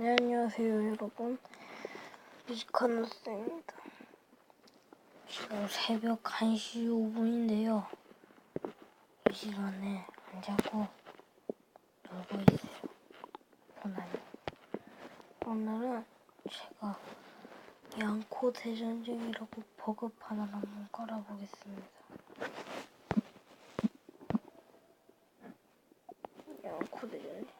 네, 안녕하세요, 여러분. 미스커너스입니다. 지금 새벽 1시 5분인데요. 이 시간에 안 자고 놀고 있어요. 오늘. 오늘은 제가 양코 대전쟁이라고 버그 판을 한번 깔아보겠습니다. 양코 대전쟁.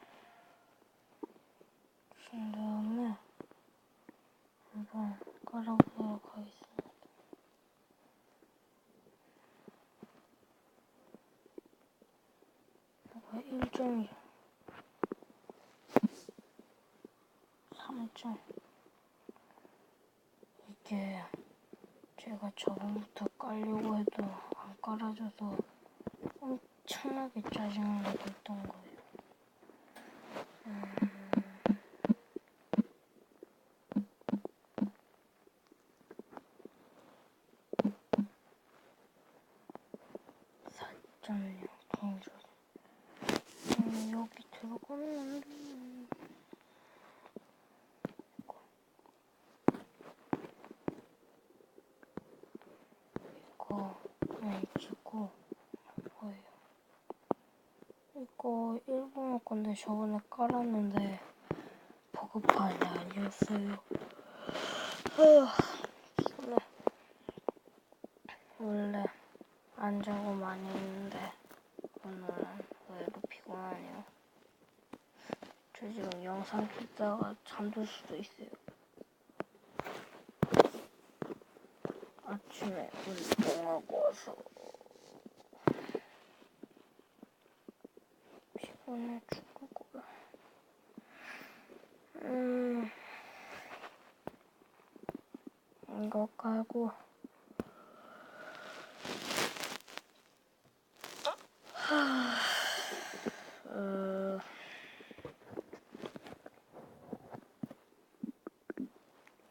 3절 3절 이게 제가 저번부터 깔려고 해도 안 깔아줘서 엄청나게 짜증을 내고 있던 거예요. 음. 이거. 그냥 찍고 뭐예요? 이거 일본어 건데 저번에 깔았는데 버그판이 아니었어요. 아, 피곤해. 원래 안 자고 많이 했는데 오늘은 의외로 피곤하네요. 저 지금 영상 찍다가 잠들 수도 있어요. 아침에 운동하고 와서 피곤해 죽을 거야. 음, 이거 깔고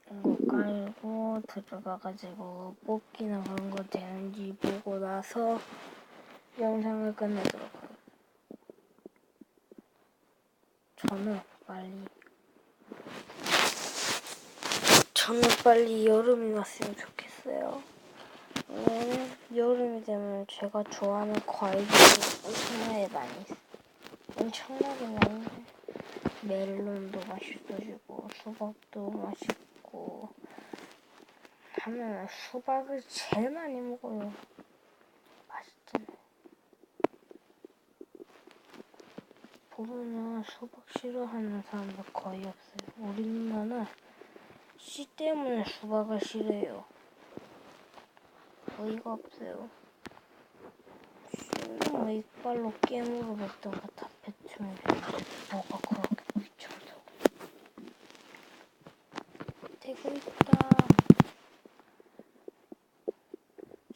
어, 깔고 들어가가지고 뽑기나 그런 거 되는지 보고 나서 영상을 끝내도록 해요. 저는 빨리 저는 빨리 여름이 왔으면 좋겠어요. 왜냐면 여름이 되면 제가 좋아하는 과일들이 엄청나게 많이. 엄청나게 많이. 멜론도 맛있어지고 수박도 맛있고 하면 수박을 제일 많이 먹어요. 맛있잖아요. 보면은 수박 싫어하는 사람들 거의 없어요. 우리 누나는 씨 때문에 수박을 싫어해요. 어이가 없어요. 씨는 뭐 이빨로 깨물어 먹다가 다 뱉으면 뭐가 그렇게 귀찮다고. 되고 있다.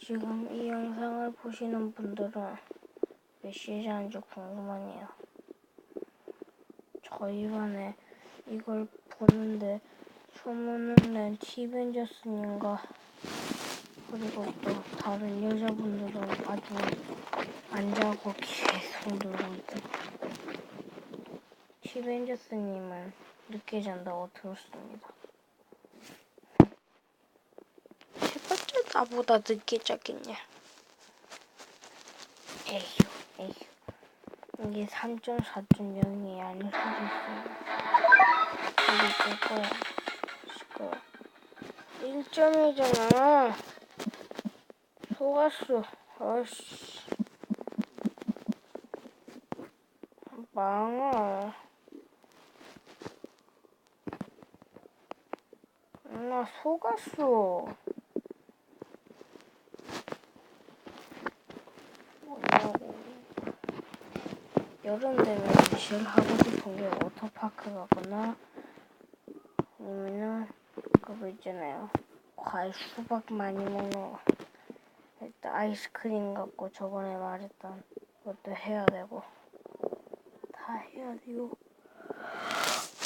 지금 이 영상을 보시는 분들은 몇 시에 자는지 궁금하네요. 저희 반에 이걸 보는데 소문을 낸 티벤저스님과 그리고 또 다른 여자분들은 아주 안 자고 계속 놀고 있고 티벤저스님은 늦게 잔다고 들었습니다. 해봤자 나보다 늦게 자겠냐. 에휴, 에휴. 이게 3.4.0이 아닐 수도 있어요. 이게 거야. 시끄러. 1점이잖아. 속았어. 아씨. 망아. 나 속았어. 여름 되면 제일 하고 싶은 게 워터파크 가거나 아니면은 그거 있잖아요. 과일 수박 많이 먹는 거. 일단 아이스크림 갖고 저번에 말했던 것도 해야 되고 다 해야 돼요.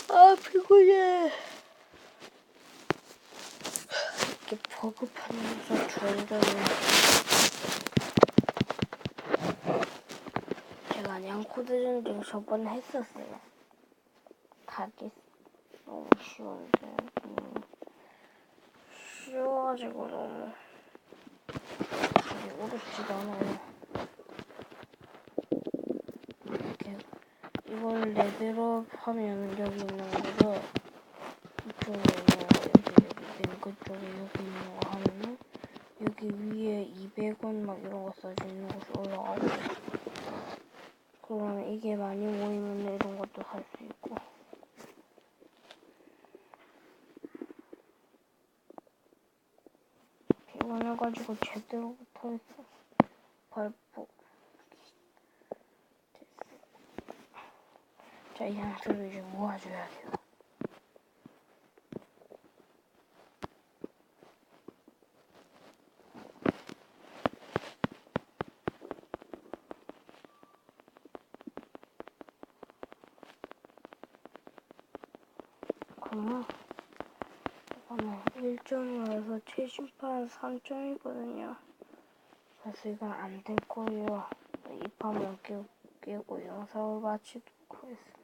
아 피곤해. 이렇게 버급하면서 졸다니. 제가 양 코드 전쟁 저번에 했었어요. 다 깼, 너무 쉬운데. 음, 쉬워가지고 너무. 이게 어렵지도 않아요. 이렇게 이걸 레벨업 하면 여기 있는 거를 이쪽에 있는 거 여기 여기 맨 끝쪽에 여기 있는 거 하면은 여기 위에 200원 막 이런 거 써져 있는 곳이 이게 많이 모이면 이런 것도 살 수 있고. 피곤해가지고 제대로 못하겠어 발포. 자, 이 상태로 이제 모아줘야 돼요. 그러면 이거는 1점이라서 최신판 3점이거든요. 그래서 이건 안 될 거예요. 이 판만 깨, 깨고 영상을 마치도록 하겠습니다.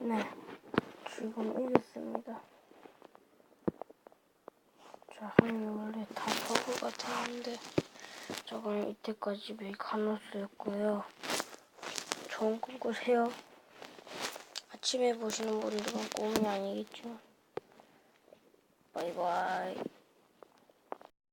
네, 지금 이겼습니다. 자, 하면 원래 다 버그 같았는데 저거는 이때까지 메이카노스였고요. 좋은 꿈 꾸세요. 아침에 보시는 분들은 꿈이 아니겠죠. 바이바이.